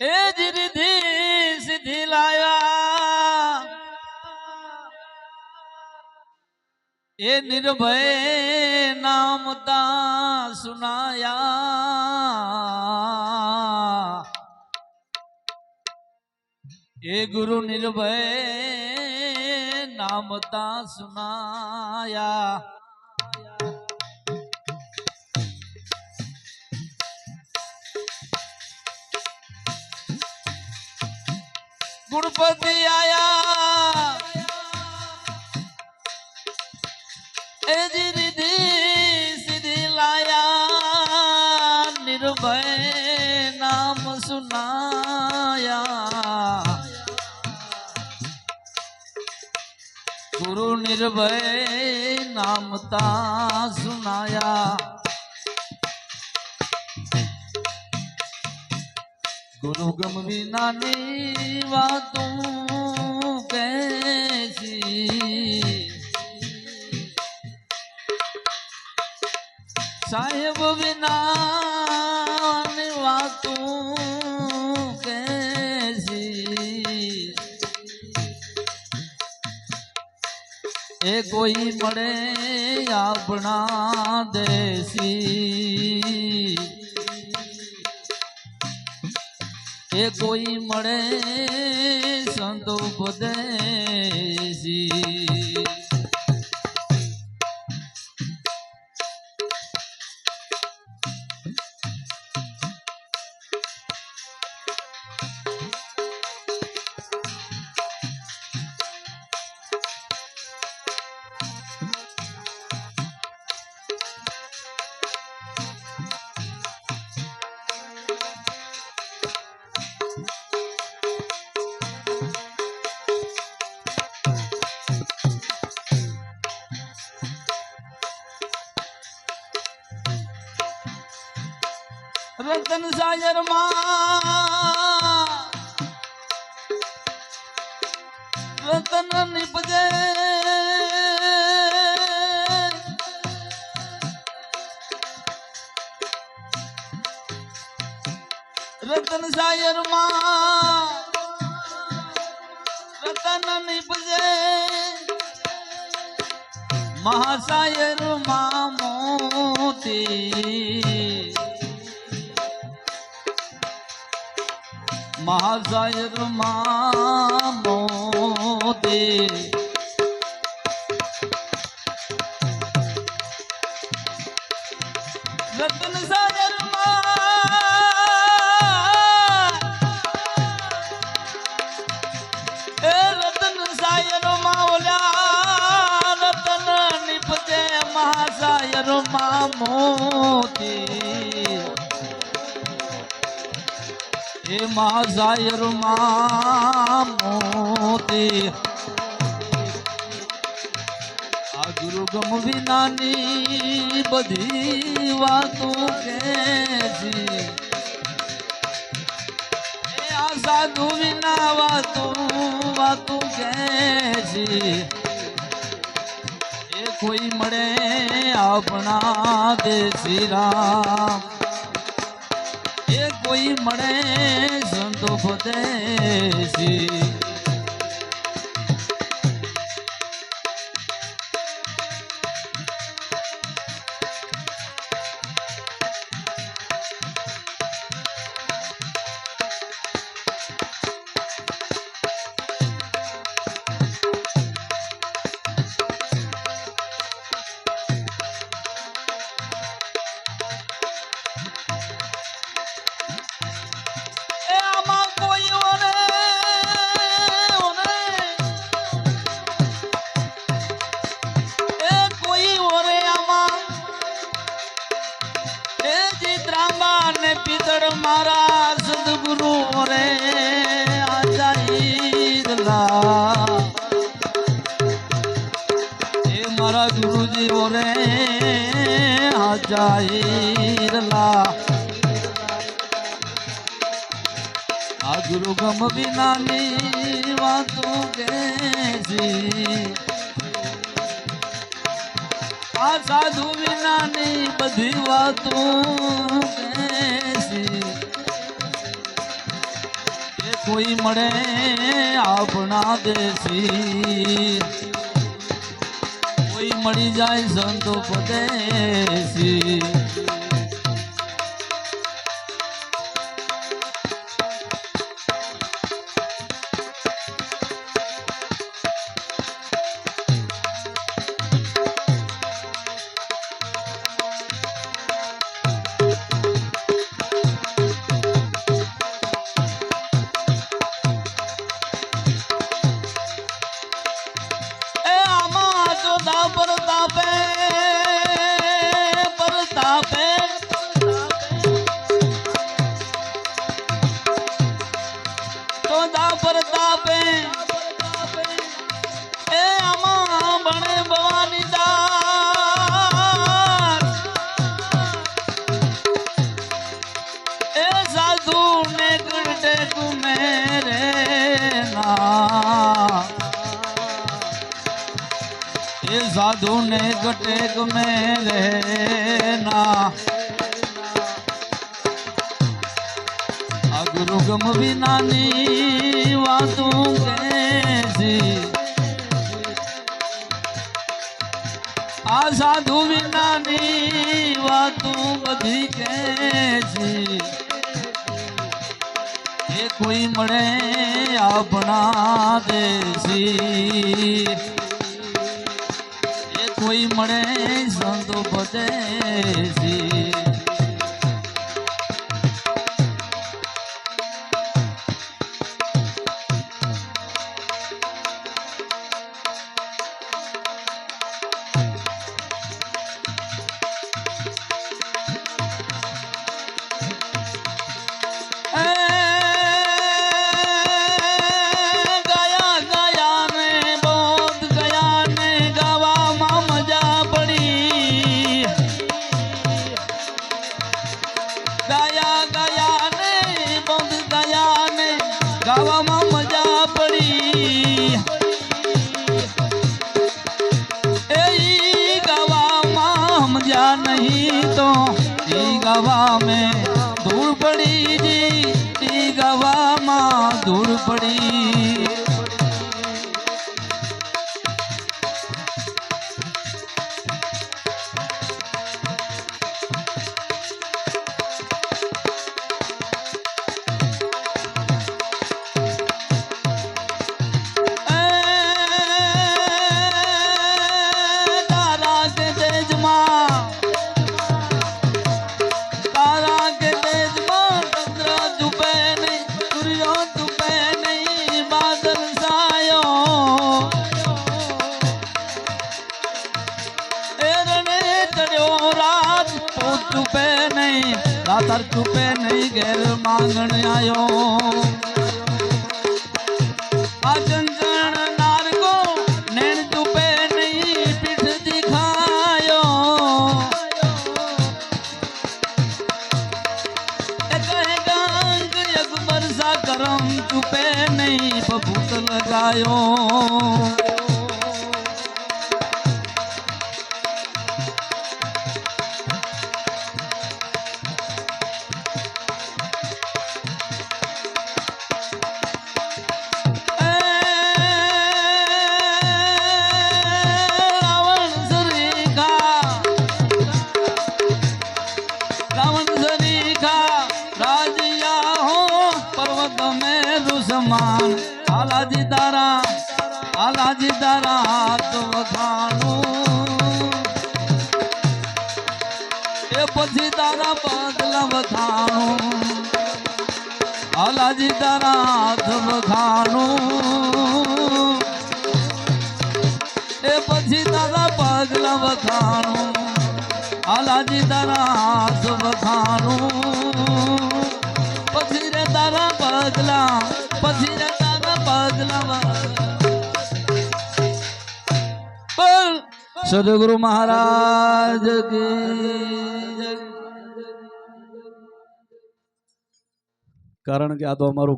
એ જ રીધિ સિદ્ધિ લાયા. એ નિર્ભય નામ તા સુનાયા. એ ગુરુ નિર્ભય નામ તા સુનાયા. ગુણપતિ આયા એ જી રીધિ સિદ્ધિ લાયા નિર્ભય નામ સુનાયા ગુરુ નિર્ભય નામ તા સુનાયા ગુરુ ગમ વિનાની વાતું કેસી સાહેબ વિનાની વાતું કહેશી એ કોઈ મળે આપણા દેશી એ કોઈ મળે સંતો ઉપદેશી. રતન સાયરમાં. રતન નિપજે. રતન સાયરમાં. રતન નિપજે. મહાસાયરમાં મોતી. મહાસાયર મા મોતી એ મહાસાયરમાં મોતી. આ ગુરુ વિનાની બધી વાતો કે એ આ સાધુ વિના વાતો વાતો કે એ કોઈ મળે આપણા દેશી રામ. કોઈ મળે સંતો ફતેસી આચાર્યલા આ ગુરુ ગમ વિનાની વાતો કે આ સાધુ વિનાની બધી વાતો કોઈ મળે આપણા દેશી. કોઈ મળી જાય સંતો પદેશી. એ સાધુ ને કટેક મેં રહેના ગુરુ ગમ વિનાની વાતું કેસી આ સાધુ વિનાની વાતું બધી કેસી એ કોઈ મળે આપણા દેશી. કોઈ મળે સંતો પદેશી ગંગ માંગણ આયો. કરમ ચૂપે નહીં બભૂત લગાયો. એ પછી તારા પગલા વખાણું આલાજી તારા હાથ વખાણું એ પછી તારા પગલા વખાણું આલાજી તારા હાથ વખાણું પછી રે તારા પગલા પછી રે તારા પગલા બોલ સદગુરુ મહારાજ કી કારણ કે આ તો અમારું